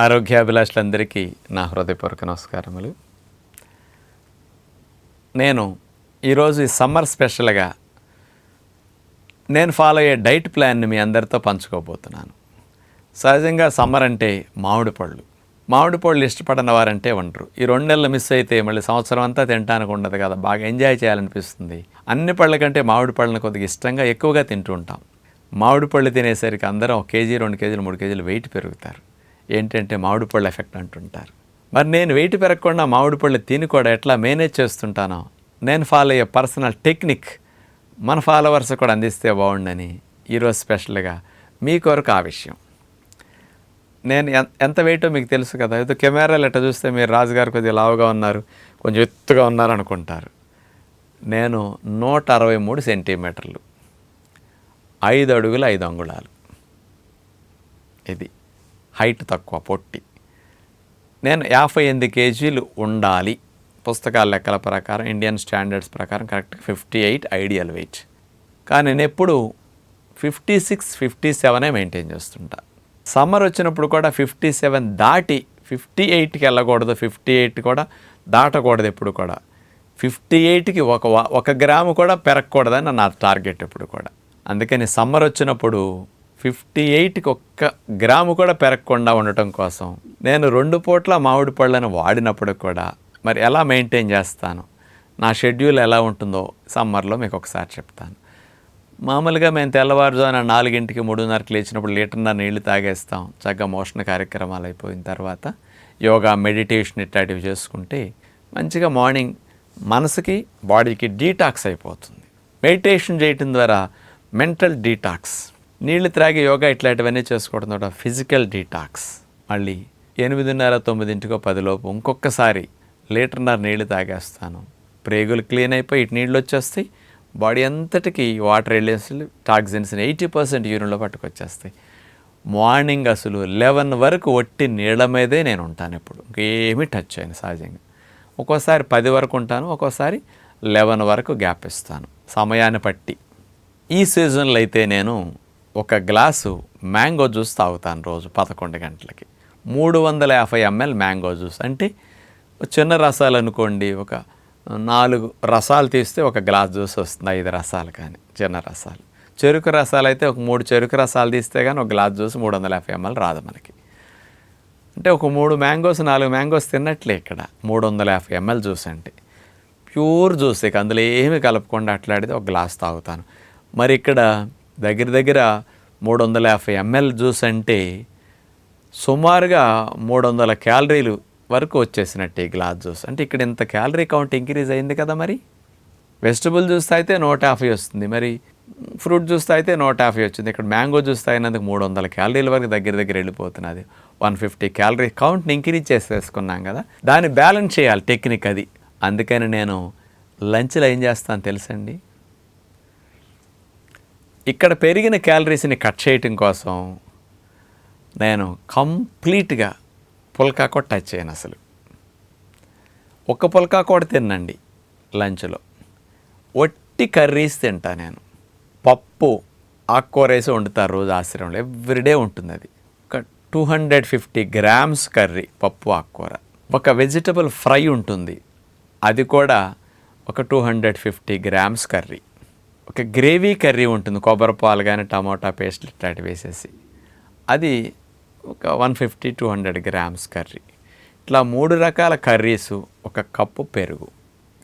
ఆరోగ్యాభిలాషులందరికీ నా హృదయపూర్వక నమస్కారములు. నేను ఈరోజు ఈ సమ్మర్ స్పెషల్గా నేను ఫాలో అయ్యే డైట్ ప్లాన్ని మీ అందరితో పంచుకోబోతున్నాను. సహజంగా సమ్మర్ అంటే మామిడి పళ్ళు. మామిడి పళ్ళు ఇష్టపడిన వారంటే ఉండరు ఈ రెండు నెలలు మిస్ అయితే మళ్ళీ సంవత్సరం అంతా తినడానికి ఉండదు కదా బాగా ఎంజాయ్ చేయాలనిపిస్తుంది. అన్ని పళ్ళ కంటే మామిడి పళ్ళని కొద్దిగా ఇష్టంగా ఎక్కువగా తింటూ ఉంటాం. మామిడి పళ్ళు తినేసరికి అందరం ఒక కేజీ రెండు కేజీలు మూడు కేజీలు వెయిట్ పెరుగుతారు. ఏంటంటే మామిడి పళ్ళు ఎఫెక్ట్ అంటుంటారు. మరి నేను వెయిట్ పెరగకుండా మామిడి పళ్ళు తిని కూడా ఎట్లా మేనేజ్ చేస్తుంటానో నేను ఫాలో అయ్యే పర్సనల్ టెక్నిక్ మన ఫాలోవర్స్ కూడా అందిస్తే బాగుండని ఈరోజు స్పెషల్గా మీ కొరకు ఆ విషయం. నేను ఎంత వెయిటో మీకు తెలుసు కదా ఏదో కెమెరాలు ఎట్లా చూస్తే మీరు రాజుగారు కొద్దిగా లావుగా ఉన్నారు కొంచెం ఎత్తుగా ఉన్నారు అనుకుంటారు. నేను నూట అరవై మూడు సెంటీమీటర్లు ఐదు అడుగులు ఐదు అంగుళాలు. ఇది. హైట్ తక్కువ పొట్టి. నేను యాభై ఎనిమిది కేజీలు ఉండాలి. పుస్తకాల లెక్కల ప్రకారం ఇండియన్ స్టాండర్డ్స్ ప్రకారం correct fifty eight ideal weight. కానీ నేను ఎప్పుడు ఫిఫ్టీ సిక్స్ ఫిఫ్టీ సెవెనే మెయింటైన్ చేస్తుంటా. సమ్మర్ వచ్చినప్పుడు కూడా ఫిఫ్టీ సెవెన్ దాటి ఫిఫ్టీ ఎయిట్కి వెళ్ళకూడదు ఫిఫ్టీ ఎయిట్ కూడా దాటకూడదు ఎప్పుడు కూడా. ఫిఫ్టీ ఎయిట్కి ఒక ఒక గ్రాము కూడా పెరగకూడదని నా టార్గెట్ ఎప్పుడు కూడా. అందుకని సమ్మర్ వచ్చినప్పుడు ఫిఫ్టీ ఎయిట్కి ఒక్క గ్రాము కూడా పెరగకుండా ఉండటం కోసం నేను రెండు పూట్ల మామిడి పళ్ళను వాడినప్పుడు కూడా మరి ఎలా మెయింటైన్ చేస్తాను? నా షెడ్యూల్ ఎలా ఉంటుందో సమ్మర్లో మీకు ఒకసారి చెప్తాను. మామూలుగా మేము తెల్లవారుజామున నాలుగింటికి మూడున్నరకి లేచినప్పుడు లీటర్న నీళ్ళు తాగేస్తాం. చక్కగా మోషణ కార్యక్రమాలు అయిపోయిన తర్వాత యోగా మెడిటేషన్ ఇట్లాంటివి చేసుకుంటే మంచిగా మార్నింగ్ మనసుకి బాడీకి డీటాక్స్ అయిపోతుంది. మెడిటేషన్ చేయటం ద్వారా మెంటల్ డీటాక్స్ నీళ్ళు త్రాగి యోగా ఇట్లాంటివన్నీ చేసుకోవడం ఫిజికల్ డీటాక్స్. మళ్ళీ ఎనిమిదిన్నర తొమ్మిదింటికో పదిలోపు ఇంకొకసారి లీటర్న్నర నీళ్ళు తాగేస్తాను. ప్రేగులు క్లీన్ అయిపోయి ఇటు నీళ్ళు వచ్చేస్తాయి. బాడీ అంతటికి వాటర్ వెళ్ళేసి టాక్సిన్స్ ఎయిటీ పర్సెంట్ యూరిన్లో పట్టుకొచ్చేస్తాయి. మార్నింగ్ అసలు లెవెన్ వరకు ఒట్టి నీళ్ళ మీదే నేను ఉంటాను ఇప్పుడు ఇంకేమీ టచ్ అయ్యాను సహజంగా. ఒక్కోసారి పది వరకు ఉంటాను ఒక్కోసారి లెవెన్ వరకు గ్యాప్ ఇస్తాను. సమయాన్ని బట్టి. ఈ సీజన్లో అయితే నేను ఒక గ్లాసు మ్యాంగో జ్యూస్ తాగుతాను రోజు పదకొండు గంటలకి. మూడు వందల యాభై ఎంఎల్ మ్యాంగో జ్యూస్. అంటే చిన్న రసాలు అనుకోండి ఒక నాలుగు రసాలు తీస్తే ఒక గ్లాస్ జ్యూస్ వస్తుంది ఐదు రసాలు కానీ చిన్న రసాలు. చెరుకు రసాలు అయితే ఒక మూడు చెరుకు రసాలు తీస్తే కానీ ఒక గ్లాస్ జ్యూస్ మూడు వందల యాభై ఎంఎల్ రాదు మనకి. అంటే ఒక మూడు మ్యాంగోస్ నాలుగు మ్యాంగోస్ తిన్నట్లే ఇక్కడ. మూడు వందల యాభై ఎంఎల్ జ్యూస్ అంటే. ప్యూర్ జ్యూస్ ఇక అందులో ఏమి కలపకుండా అట్లాడితే ఒక గ్లాస్ తాగుతాను. మరి ఇక్కడ దగ్గర దగ్గర మూడు వందల యాభై ఎంఎల్ జ్యూస్ అంటే సుమారుగా మూడు వందల క్యాలరీలు వరకు వచ్చేసినట్టు ఈ గ్లాస్ జ్యూస్. అంటే ఇక్కడ ఇంత క్యాలరీ కౌంట్ ఇంక్రీజ్ అయింది కదా మరి? వెజిటబుల్ జ్యూస్ అయితే నూట యాభై వస్తుంది మరి ఫ్రూట్ జ్యూస్ అయితే నూట యాభై వచ్చింది. ఇక్కడ మ్యాంగో జ్యూస్ తాగినందుకు మూడు వందల క్యాలరీల వరకు దగ్గర దగ్గర వెళ్ళిపోతున్నది. వన్ ఫిఫ్టీ క్యాలరీ కౌంట్ని ఇంక్రీజ్ చేసేసుకున్నాం కదా. దాన్ని బ్యాలెన్స్ చేయాలి టెక్నిక్ అది. అందుకని నేను లంచ్లో ఏం చేస్తాను తెలుసండి? ఇక్కడ పెరిగిన క్యాలరీస్ని కట్ చేయటం కోసం నేను కంప్లీట్గా పుల్కా కూడా టచ్ చేయను అసలు. ఒక్క పుల్కా కూడా తినండి లంచ్లో. ఒట్టి కర్రీస్ తింటా నేను. పప్పు ఆకుకూర వేసి వండుతారు రోజు ఆశ్రమంలో. ఎవ్రీడే ఉంటుంది అది. ఒక two hundred fifty grams curry పప్పు ఆకుకూర. ఒక వెజిటబుల్ ఫ్రై ఉంటుంది. అది కూడా ఒక two hundred fifty grams curry. ఒక గ్రేవీ కర్రీ ఉంటుంది కొబ్బరి పాలు కానీ టమాటా పేస్ట్ ఇట్లాంటి వేసేసి. అది ఒక one fifty two hundred grams curry. ఇట్లా మూడు రకాల కర్రీస్ ఒక కప్పు పెరుగు.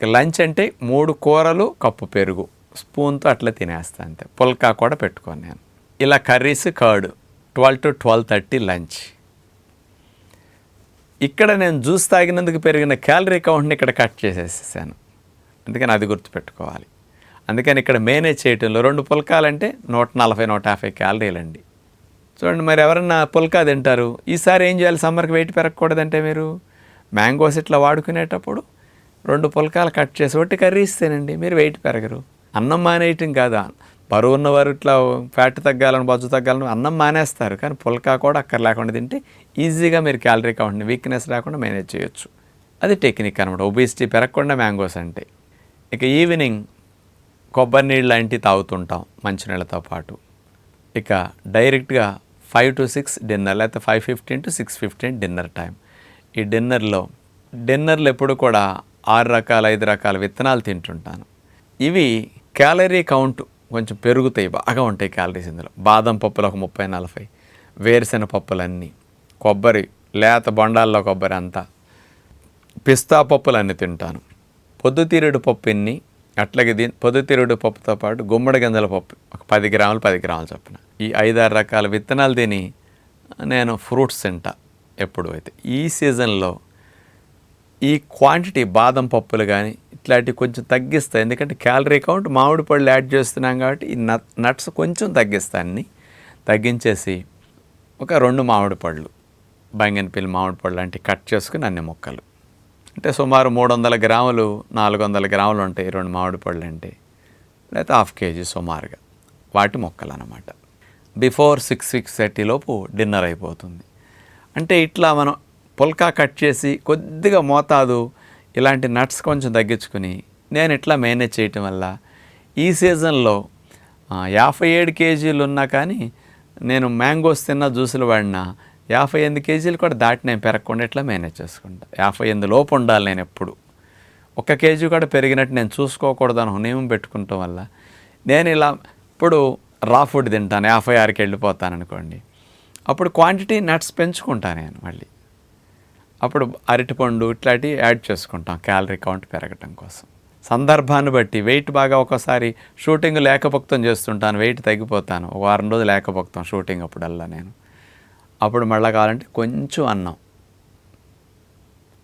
లంచ్ అంటే మూడు కూరలు కప్పు పెరుగు. స్పూన్తో అట్లా తినేస్తాను అంతే. పుల్కా కూడా పెట్టుకోను నేను. ఇలా curries curd twelve to twelve thirty lunch. ఇక్కడ నేను జ్యూస్ తాగినందుకు పెరిగిన క్యాలరీ కౌంట్ని ఇక్కడ కట్ చేసేసాను అందుకని అది గుర్తుపెట్టుకోవాలి. అందుకని ఇక్కడ మేనేజ్ చేయటంలో రెండు పుల్కాలంటే నూట నలభై నూట యాభై క్యాలరీలు అండి చూడండి మరి ఎవరన్నా పుల్కా తింటారు ఈసారి ఏం చేయాలి? సమ్మర్కి వెయిట్ పెరగకూడదంటే మీరు? మ్యాంగోస్ ఇట్లా వాడుకునేటప్పుడు రెండు పుల్కాలు కట్ చేసి ఒట్టి కర్రీ ఇస్తేనండి మీరు వెయిట్ పెరగరు. అన్నం మానేయటం కాదా? బరువు ఉన్నవారు ఇట్లా ఫ్యాట్ తగ్గాలని బొజ్జు తగ్గాలని అన్నం మానేస్తారు కానీ పుల్కా కూడా అక్కర్ లేకుండా తింటే ఈజీగా మీరు క్యాలరీ కౌంట్ని వీక్నెస్ రాకుండా మేనేజ్ చేయొచ్చు. అది టెక్నిక్ అనమాట ఒబిసిటీ పెరగకుండా మ్యాంగోస్ అంటే. ఇక ఈవినింగ్ కొబ్బరి నీళ్ళు లాంటివి తాగుతుంటాం మంచినీళ్ళతో పాటు. ఇక డైరెక్ట్గా ఫైవ్ టు సిక్స్ డిన్నర్ లేకపోతే five fifteen to six fifteen dinner time. ఈ డిన్నర్లో డిన్నర్లు ఎప్పుడు కూడా ఆరు రకాల ఐదు రకాల విత్తనాలు తింటుంటాను. ఇవి క్యాలరీ కౌంట్ కొంచెం పెరుగుతాయి బాగా ఉంటాయి క్యాలరీస్ ఇందులో. బాదం పప్పులు ఒక ముప్పై నలభై. వేరుశెనగ పప్పులన్నీ. కొబ్బరి లేత బొండాల్లో కొబ్బరి అంతా. పిస్తా పప్పులు అన్నీ తింటాను. పొద్దుతీరుడు పప్పు ఇన్ని అట్లాగే దీని పొద్దుతిరుడు పప్పుతో పాటు గుమ్మడి గింజల పప్పు. ఒక పది గ్రాములు పది గ్రాములు చొప్పున. ఈ ఐదారు రకాల విత్తనాలు తిని నేను ఫ్రూట్స్ తింటా ఎప్పుడు అయితే. ఈ సీజన్లో ఈ క్వాంటిటీ బాదం పప్పులు కానీ ఇట్లాంటివి కొంచెం తగ్గిస్తాయి. ఎందుకంటే క్యాలరీ కౌంట్ మామిడి పళ్ళు యాడ్ చేస్తున్నాం కాబట్టి ఈ నట్ నట్స్ కొంచెం తగ్గిస్తాన్ని తగ్గించేసి ఒక రెండు మామిడి పళ్ళు బంగినపల్లి మామిడి పళ్ళు లాంటివి కట్ చేసుకుని అన్ని మొక్కలు. అంటే సుమారు మూడు వందల గ్రాములు నాలుగు వందల గ్రాములు ఉంటాయి రెండు మామిడి పళ్ళు అంటే. లేకపోతే హాఫ్ కేజీ సుమారుగా. వాటి మొక్కలు అన్నమాట బిఫోర్ సిక్స్ సిక్స్ థర్టీలోపు డిన్నర్ అయిపోతుంది. అంటే ఇట్లా మనం పుల్కా కట్ చేసి కొద్దిగా మోతాదు ఇలాంటి నట్స్ కొంచెం తగ్గించుకుని నేను ఇట్లా మేనేజ్ చేయటం వల్ల ఈ సీజన్లో యాభై ఏడు కేజీలు ఉన్నా కానీ నేను మ్యాంగోస్ తిన్న జ్యూసులు వాడినా యాభై ఎనిమిది కేజీలు కూడా దాటి నేను పెరగకుండా ఇట్లా మేనేజ్ చేసుకుంటా. యాభై ఎనిమిది లోపు ఉండాలి నేను ఎప్పుడు. ఒక కేజీ కూడా పెరిగినట్టు నేను చూసుకోకూడదు అని నియమం పెట్టుకుంటాం వల్ల నేను ఇలా ఇప్పుడు రా ఫుడ్ తింటాను యాభై ఆరుకి వెళ్ళిపోతాను అనుకోండి. అప్పుడు క్వాంటిటీ నట్స్ పెంచుకుంటాను నేను మళ్ళీ. అప్పుడు అరటిపండు ఇట్లాంటివి యాడ్ చేసుకుంటాం క్యాలరీ కౌంట్ పెరగటం కోసం. సందర్భాన్ని బట్టి వెయిట్ బాగా ఒకసారి షూటింగ్ లేకపోక్తం చేస్తుంటాను వెయిట్ తగ్గిపోతాను. వారం రోజులు లేకపోక్తం షూటింగ్ అప్పుడల్లా నేను. అప్పుడు మళ్ళీ కావాలంటే కొంచెం అన్నం.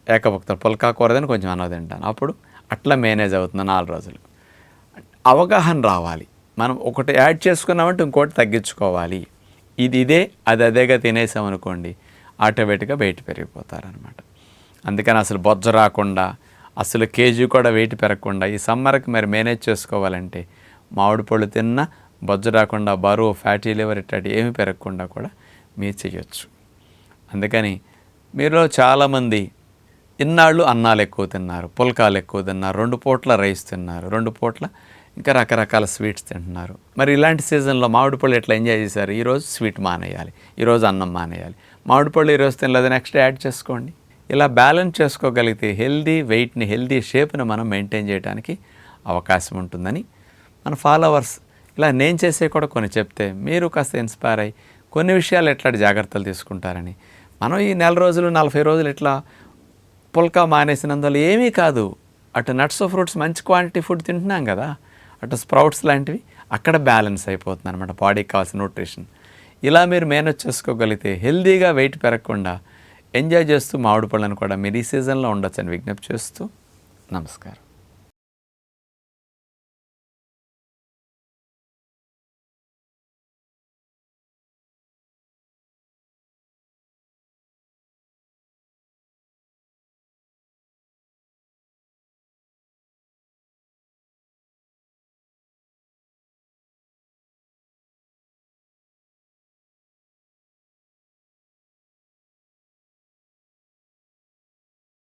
ఏకభక్తులు పుల్కా కూరదని కొంచెం అన్నం తింటాను. అప్పుడు అట్లా మేనేజ్ అవుతుంది నాలుగు రోజులు. అవగాహన రావాలి. మనం ఒకటి యాడ్ చేసుకున్నామంటే ఇంకోటి తగ్గించుకోవాలి. ఇది ఇదే అది అదేగా తినేసామనుకోండి ఆటోమేటిక్గా వెయిట్ పెరిగిపోతారనమాట అందుకని అసలు బొజ్జ రాకుండా అసలు కేజీ కూడా వెయిట్ పెరగకుండా ఈ సమ్మర్కి మరి మేనేజ్ చేసుకోవాలంటే మామిడి పళ్ళు తిన్నా బొజ్జ రాకుండా బరువు ఫ్యాటీ లివర్ ఇట్లాంటి ఏమి పెరగకుండా కూడా మీరు చేయొచ్చు అందుకని మీలో చాలామంది ఇన్నాళ్ళు అన్నాలు ఎక్కువ తిన్నారు పుల్కాలు ఎక్కువ తిన్నారు రెండు పూట్ల రైస్ తిన్నారు రెండు పూట్ల ఇంకా రకరకాల స్వీట్స్ తింటున్నారు. మరి ఇలాంటి సీజన్లో మామిడి పళ్ళు ఎట్లా ఎంజాయ్ చేశారు? ఈరోజు స్వీట్ మానేయాలి ఈరోజు అన్నం మానేయాలి. మామిడి పళ్ళు ఈరోజు తినలేదు నెక్స్ట్ యాడ్ చేసుకోండి. ఇలా బ్యాలెన్స్ చేసుకోగలిగితే హెల్దీ వెయిట్ని హెల్దీ షేప్ని మనం మెయింటైన్ చేయడానికి అవకాశం ఉంటుందని మన ఫాలోవర్స్ ఇలా నేను చేసే కూడా కొన్ని చెప్తే మీరు కాస్త ఇన్స్పైర్ అయ్యి కొన్ని విషయాలు ఎట్లాంటి జాగ్రత్తలు తీసుకుంటారని? మనం ఈ నెల రోజులు నలభై రోజులు ఇట్లా పుల్కా మానేసినందువల్ల ఏమీ కాదు. అటు నట్స్ ఫ్రూట్స్ మంచి క్వాంటిటీ ఫుడ్ తింటున్నాం కదా. అటు స్ప్రౌట్స్ లాంటివి అక్కడ బ్యాలెన్స్ అయిపోతుంది అనమాట బాడీకి కావాల్సిన న్యూట్రిషన్. ఇలా మీరు మేనేజ్ చేసుకోగలిగితే హెల్దీగా వెయిట్ పెరగకుండా ఎంజాయ్ చేస్తూ మామిడి పళ్ళను కూడా మీరు ఈ సీజన్లో ఉండొచ్చని విజ్ఞప్తి చేస్తూ నమస్కారం.